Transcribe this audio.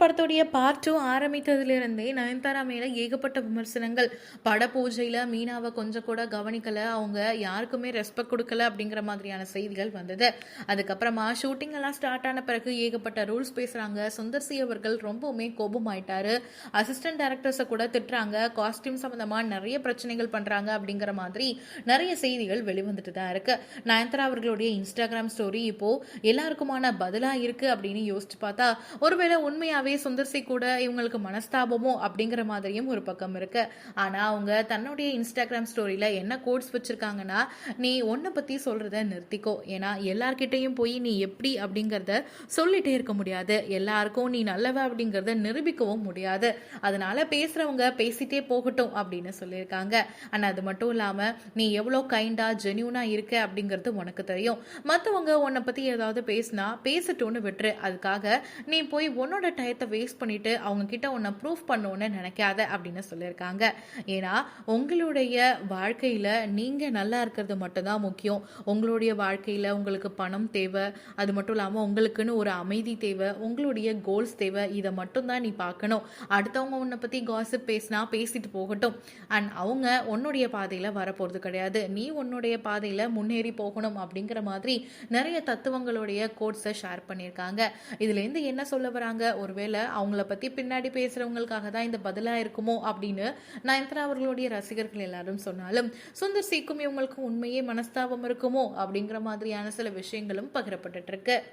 படத்துடைய part two ஆரம்பித்ததுலேருந்தே Nayanthara மேலே ஏகப்பட்ட விமர்சனங்கள். பட பூஜையில் மீனாவை கொஞ்சம் கூட கவனிக்கலை. அவங்க யாருக்குமே ரெஸ்பெக்ட் கொடுக்கல அப்படிங்கிற மாதிரியான செய்திகள் வந்தது. அதுக்கப்புறமா ஷூட்டிங் எல்லாம் ஸ்டார்ட் ஆன பிறகு ஏகப்பட்ட ரூல்ஸ் பேசுகிறாங்க சுந்தர் சி அவர்கள் ரொம்பவுமே கோபமாயிட்டாரு. அசிஸ்டன்ட் டேரக்டர்ஸை கூட திட்டுறாங்க. காஸ்டியூம் சம்மந்தமாக நிறைய பிரச்சனைகள் பண்ணுறாங்க அப்படிங்கிற மாதிரி நிறைய செய்திகள் வெளிவந்துட்டு தான் இருக்கு. நயன்தாரா அவர்களுடைய இன்ஸ்டாகிராம் ஸ்டோரி இப்போ எல்லாருக்குமான பதிலாக இருக்கு அப்படின்னு யோசிச்சு பார்த்தா ஒருவேளை உண்மையாகவே அதே சுந்தர்சி கூட இவங்களுக்கு மனஸ்தாபமோ அப்படிங்கிற மாதிரியும் ஒரு பக்கம் இருக்கு. ஆனா அவங்க தன்னுடைய இன்ஸ்டாகிராம் ஸ்டோரியில என்ன கோட்ஸ் வச்சிருக்காங்கன்னா நீ உன்னை பத்தி சொல்றத நிறுத்திக்கோ. ஏன்னா எல்லார்கிட்டையும் போய் நீ எப்படி அப்படிங்கறத சொல்லிட்டே இருக்க முடியாது. எல்லாருக்கும் நீ நல்லவ அப்படிங்கறத நிரூபிக்கவும் முடியாது. அதனால பேசுறவங்க பேசிட்டே போகட்டும் அப்படின்னு சொல்லியிருக்காங்க. ஆனா அது மட்டும் இல்லாம நீ எவ்வளோ கைண்டா ஜென்யூனா இருக்க அப்படிங்கிறது உனக்கு தெரியும். மற்றவங்க உன்னை பத்தி ஏதாவது பேசினா பேசட்டும்னு விட்டுரு. அதுக்காக நீ போய் உன்னோட டயத்தை வேஸ்ட் பண்ணிட்டு அவங்க கிட்ட உன்னை ப்ரூஃப் பண்ணணும்னு நினைக்காத அப்படின்னு சொல்லியிருக்காங்க. ஏன்னா உங்களுடைய வாழ்க்கையில நீங்க நல்லா இருக்கிறது மட்டும்தான் முக்கியம். உங்களுடைய வாழ்க்கையில உங்களுக்கு பணம் தேவை. அது மட்டும் இல்லாமல் உங்களுக்குன்னு ஒரு அமைதி தேவை. உங்களுடைய கோல்ஸ் தேவை. இதை மட்டும்தான் நீ பார்க்கணும். அடுத்தவங்க உன்னை பற்றி காசிப் பேசினா பேசிட்டு போகட்டும். அண்ட் அவங்க உன்னுடைய பாதையில் வரப்போகிறது கிடையாது. நீ உன்னுடைய பாதையில் முன்னேறி போகணும் அப்படிங்கிற மாதிரி நிறைய தத்துவங்களுடைய கோட்ஸை ஷேர் பண்ணியிருக்காங்க. இதுலேருந்து என்ன சொல்ல வராங்க? ஒருவேளை அவங்கள பற்றி பின்னாடி பேசுகிறவங்களுக்காக தான் இந்த பதிலாக இருக்குமோ அப்படின்னு நயன்தாரா அவர்களுடைய ரசிகர்கள் எல்லாரும் சொன்னாலும் சுந்தர் சீக்கும் இவங்களுக்கும் உண்மையே மனஸ்தாபம் இருக்குமோ? அப்படிங்கிற மாதிரியான சில விஷயங்களும் பகிரப்பட்டுட்டு இருக்கு.